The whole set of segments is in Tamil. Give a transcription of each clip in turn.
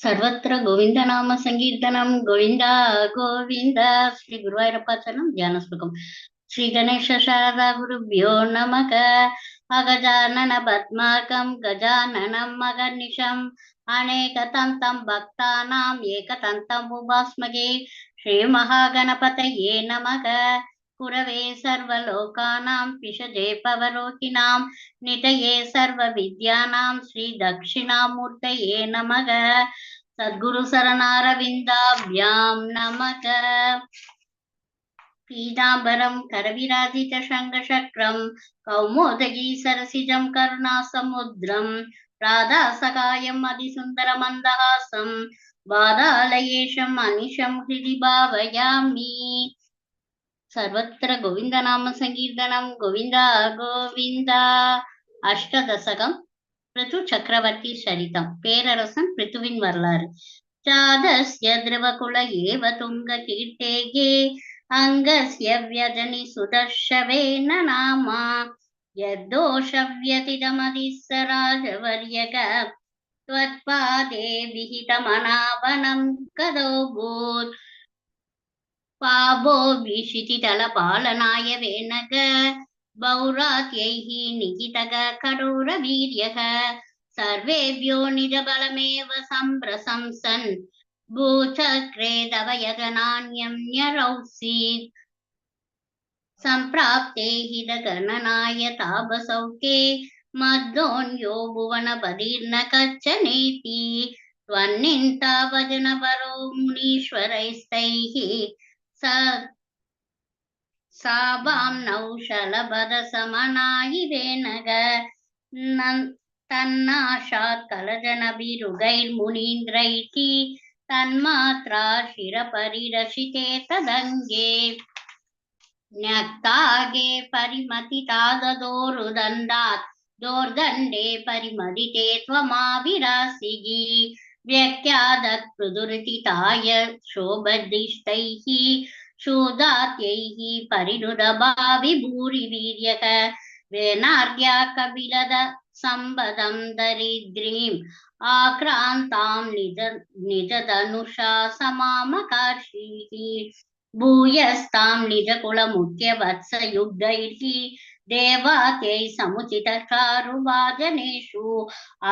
ಸರ್ವತ್ರ ಗೋವಿಂದ ನಾಮ ಸಂಕೀರ್ತನಂ ಗೋವಿಂದ ಗೋವಿಂದ ಶ್ರೀ ಗುರುವಾಯೂರಪ್ಪಾಚರಣಂ ಧ್ಯಾನ ಶ್ಲೋಕಂ ಶ್ರೀ ಗಣೇಶ ಶಾರದಾ ಗುರುಭ್ಯೋ ನಮಃ ಅಗಜಾನನ ಪದ್ಮಾರ್ಕಂ ಗಜಾನನಂ ಮಗರ್ನಿಶಂ ಅನೇಕತಂತಂ ಭಕ್ತಾನಾಂ ಏಕತಂತಂ ಉಪಾಸ್ಮಗೆ ಶ್ರೀ ಮಹಾಗಣಪತಯೇ ನಮಃ ಕುರವೇ ಸರ್ವಲೋಕಾನಾಂ ಪಿಶಜೆ ಪವರೋಹಿಣಾಂ ನಿತಯೇ ಸರ್ವವಿದ್ಯಾನಾಂ ಶ್ರೀ ದಕ್ಷಿಣಾಮೂರ್ತಯೇ ನಮಃ ಸದ್ಗುರು சத்குரு சரணாரவிந்தாபியாம் நமக. பீதாம்பரம் கரவிராஜித சங்கசக்ரம் கௌமோதகி சரசிஜம் கருணாசமுத்ரம் ராதாசகாயம் அதிசுந்தர மந்தஹாசம் வாதாலயேஷம் அனிஷம் ஹிருதி பாவயாமி. சர்வத்திர கோவிந்த நாம சங்கீர்த்தனம் கோவிந்தா கோவிந்தா. அஷ்டதசகம் பிருது சக்கரவர்த்தி சரிதம் பேரரசன் பிருத்துவின் வரலாறு சாதஸ்ய திரவகுல ஏவ துங்க கீர்த்தேகே அங்கஸ்ய வியஜனி சுதர்ஷவேன நாமா यद्दोषव्यतितमधिस्सराजवर्यक त्वत्पादे विहितमनावनं कदोऽभूत् पावो विशितितलपालनाय वेनग ौरात्यैः करोरवीर्यः सर्वेभ्यो निजबलमेव सम्प्रशंसन्। भूचक्रे हि न्यरौसीत् सम्प्राप्ते हितगणनाय तापसौके मद्दोन्यो भुवनपदीर्न कच्छनेति भजनपरो मुनीश्वरैस्तैः। स सावां नौशलपदसमनायि वेनग तन्नाशात् कलजनभिरुगैर्मुनीन्द्रैः तन्मात्रा शिरपरिरशिते तदङ्गे न्यक्तागे परिमतिताददोरुदण्डात् दोर्दण्डे परिमदिते त्वमाभिरासिगि व्यख्यादत्पृदुरितिताय शोभदिष्टैः शूदात्यैः परिनुदभाविभूरिवीर्यक वेनार्घ्या कपिलद सम्पदं दरिद्रीम् आक्रान्तां निज निजधनुषा समामकार्षीः भूयस्तां निजकुलमुख्यवत्सयुग्धैः देवात्यै समुचितचारुवादनेषु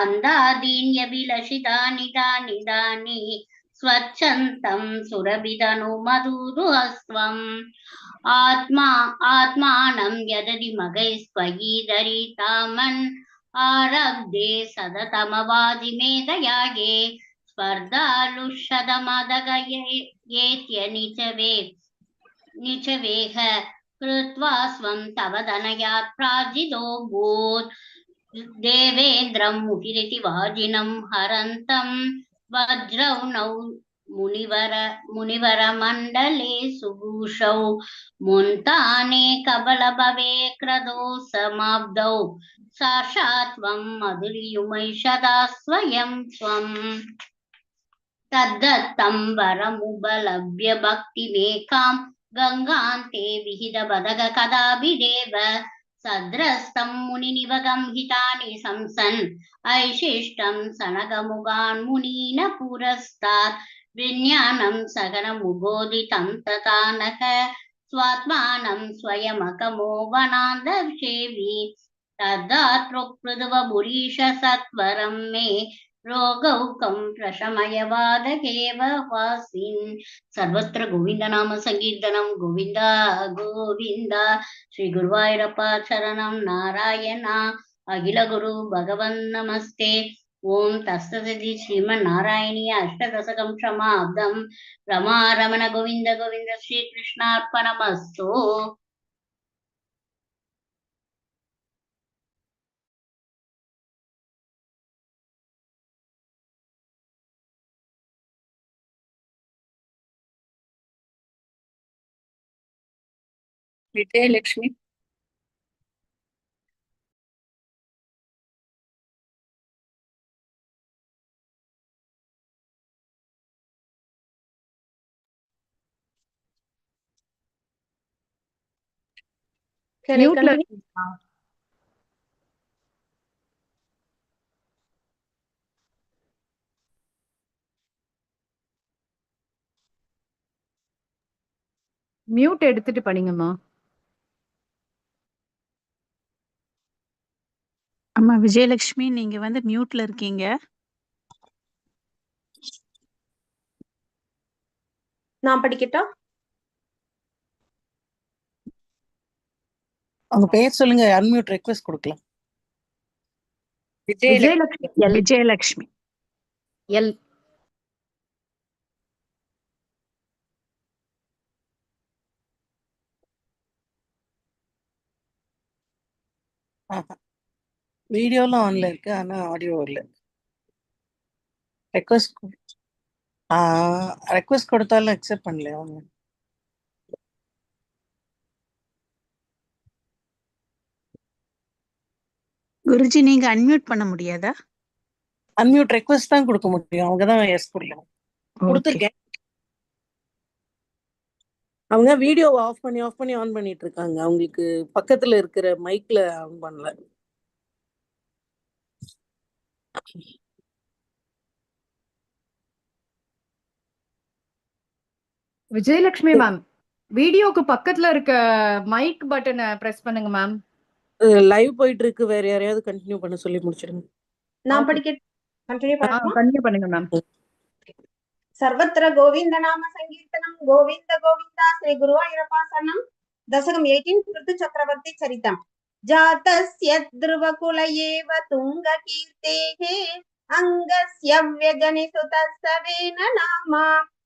अन्दादीन्यभिलषितानि दानि दानि स्वच्छन्तं सुरभिदनुमधुरुहस्वम् आत्मा आत्मानं यदि मगैस्वगी दरितामन् आरब्धे सदतमवाजिमेधयाये स्पर्धालुषदमदगयेत्यनिचवे निचवेह कृत्वा स्वं तव दनयात् प्रार्जितो भूत्। देवेन्द्रं मुहिरिति वाजिनं हरन्तम्। వజ్రౌనౌ మునివర మునివర మండలే సుభూషౌ. మొంతానే కబల భవే క్రదో సమాబ్దౌ సాక్షాత్వం మధుర్యుమై సదా స్వయం త్వం. తద్దత్తం వరముపలభ్య భక్తిమేకాం గంగాంతే విహిత బదగ కదాభిదేవ. सद्रस्तं मुनिनिवगं हितानि सनगमुगान् मुनीन पुरस्तात् विज्ञानं सगनमुगोदितं तथा नः। स्वात्मानं स्वयमकमो वनान्दसेवी तदात्रोक्पृदवपुरीश सत्वरं मे रोगौकं प्रशमयवादकेव वासिन् सर्वत्र गोविन्दनाम सङ्कीर्तनं गोविन्द गोविन्द श्रीगुरुवायूरप्पा शरणं नारायण अखिलगुरु भगवन् नमस्ते ॐ तत्सदिति श्रीमन्नारायणीय अष्टदशकं क्षमाब्दं रमा रमण गोविन्द गोविन्द श्रीकृष्णार्पणमस्तु விஜயலட்சுமி. மியூட் எடுத்துட்டு படிங்கம்மா. அம்மா விஜயலட்சுமி நீங்க வந்து மியூட்ல இருக்கீங்க. நான் படிக்கட்டா? அவங்க பேர் சொல்லுங்க அன்மியூட் ரெக்வெஸ்ட் கொடுக்கலாம். விஜயலட்சுமி. எல் விஜயலட்சுமி. எல். வீடியோலாம் ஆன்ல இருக்கு ஆனா ஆடியோ இல்ல. ரெக்வெஸ்ட் ரெக்வெஸ்ட் கொடுத்தாலும் அக்செப்ட் பண்ணல அவங்க? குருஜி நீங்க அன்மியூட் பண்ண முடியாதா? அன்மியூட் ரெக்வெஸ்ட் தான் கொடுக்க முடியும். அவங்க தான் எஸ் கொடுக்கணும் கொடுத்துருக்கேன். அவங்க வீடியோ ஆஃப் பண்ணி ஆஃப் பண்ணி ஆன் பண்ணிட்டு இருக்காங்க. அவங்களுக்கு பக்கத்துல இருக்கிற மைக்ல ஆன் பண்ணல. விஜயலட்சுமி மேம் வீடியோக்கு பக்கத்துல இருக்க மைக் பட்டனை பிரஸ் பண்ணுங்க மேம் லைவ் போயிட்டு இருக்கு. வேற யாரையாவது கண்டினியூ பண்ண சொல்லி முடிச்சிடுங்க. நான் படிக்க கண்டினியூ பண்ணலாம் பண்ணுங்க மேம் சர்வத்திர கோவிந்த நாம சங்கீர்த்தனம் கோவிந்த கோவிந்தா ஸ்ரீ குருவாயூரப்பா சரணம். தசகம் எயிட்டீன் கிருத்து சக்கரவர்த்தி சரிதம். ஜாத்தஸ்ய த்ருவகுல ஏவ துங்க கீர்த்தேகே அங்கஸ்ய வியஜனி சுதஸ்தவேன நாமா.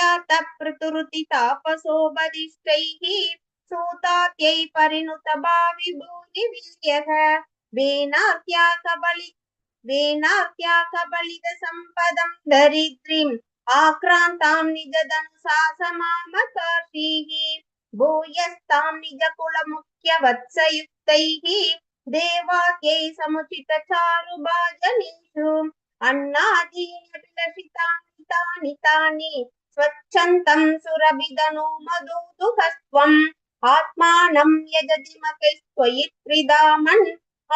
ज्ञात प्रतुरुति तापसो बदिष्टैः सूतात्यै परिणुत भाविभूहि वीर्यः। वेनाख्या कबलि वेनाख्या कबलित सम्पदं दरिद्रीम्, आक्रान्तां निजदनुसा समामकार्षीः समुचित चारुभाजनीषु अन्नादीनभिलषितानि तानि तानि स्वच्छन्तं सुरभिदनु मधुदुहस्त्वम् आत्मानं यजतिमकैस्त्वयि त्रिधामन्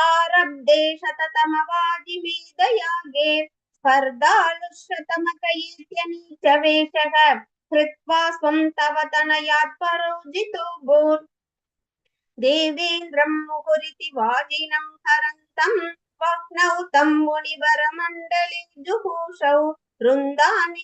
आरब्धे शततमवाजिमेदयागे स्पर्धालुश्रतमकैर्त्यनीचवेषः कृत्वा स्वं तव तनयात् परोजितो भूत् देवेन्द्रं मुहुरिति वाजिनं हरन्तं वह्नौ तं मुनिवरमण्डले जुहूषौ वृन्दानि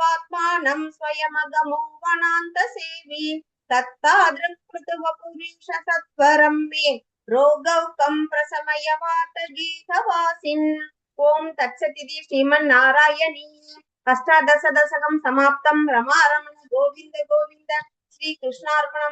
స్వాత్మానం స్వయమగమోహనాంత సేవి తత్తాదృక్ృతువపురీష సత్వరం మే రోగౌకం ప్రసమయ వాతగీహవాసిన్ ఓం తత్సతిది శ్రీమన్నారాయణీ అష్టాదశ దశకం సమాప్తం రమారమణ గోవింద గోవింద శ్రీకృష్ణార్పణ